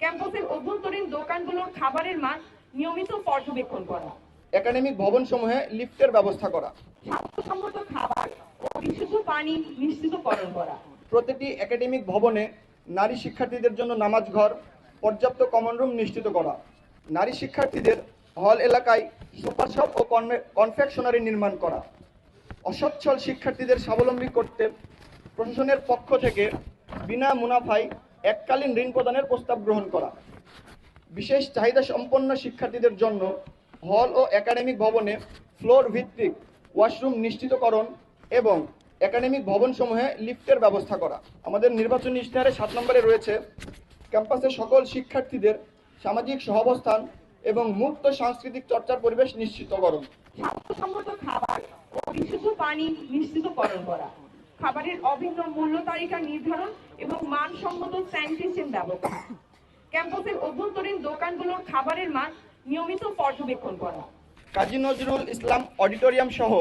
ক্যাম্পাসের অভ্যন্তরীণ দোকানগুলোর খাবারের মান নিয়মিত পর্যবেক্ষণ করা। একাডেমিক ভবনসমূহে লিফটের ব্যবস্থা করা। স্বাস্থ্যসম্মত খাবার ও বিশুদ্ধ পানি নিশ্চিতকরণ করা। প্রতিটি একাডেমিক ভবনে নারী শিক্ষার্থীদের জন্য নামাজ ঘর পর্যাপ্ত কমন রুম নিশ্চিত করা। নারী শিক্ষার্থীদের হল এলাকায় সুপার শপ ও কনফেকশনারি নির্মাণ করা। অসচ্ছল শিক্ষার্থীদের স্বাবলম্বী করতে প্রশাসনের পক্ষ থেকে বিনা মুনাফায় এককালীন ঋণ প্রদানের প্রস্তাব গ্রহণ করা। বিশেষ চাহিদা সম্পন্ন শিক্ষার্থীদের জন্য হল ও একাডেমিক ভবনে ফ্লোর ভিত্তিক ওয়াশরুম নিশ্চিতকরণ এবং একাডেমিক ভবনসমূহে লিফটের ব্যবস্থা করা। আমাদের নির্বাচনী ইশতেহারে সাত নম্বরে রয়েছে ক্যাম্পাসে সকল শিক্ষার্থীদের সামাজিক সহাবস্থান এবং মুক্ত সাংস্কৃতিক চর্চার পরিবেশ নিশ্চিতকরণ। স্বাস্থ্যসম্মত খাবার ও বিশুদ্ধ পানি নিশ্চিতকরণ করা। খাবারের অভিন্ন মূল্য তালিকা নির্ধারণ এবং মানসম্মত স্যানিটেশন ব্যবস্থা। ক্যাম্পাসের অভ্যন্তরীণ দোকানগুলোর খাবারের মান নিয়মিত পর্যবেক্ষণ করা। কাজী নজরুল ইসলাম অডিটোরিয়াম সহ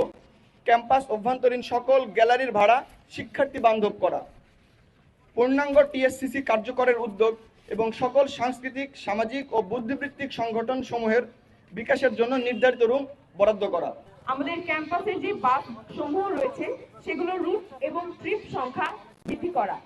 ক্যাম্পাস অভ্যন্তরীণ সকল গ্যালারির ভাড়া শিক্ষার্থী বান্ধব করা। পূর্ণাঙ্গ টিএসসিসি কার্যকরের উদ্যোগ এবং সকল সাংস্কৃতিক সামাজিক ও বুদ্ধিবৃত্তিক সংগঠন সমূহের বিকাশের জন্য নির্ধারিত রুম বরাদ্দ করা। আমাদের ক্যাম্পাসে যে বাস সমূহ রয়েছে সেগুলোর রুট এবং ট্রিপ সংখ্যা বৃদ্ধি করা।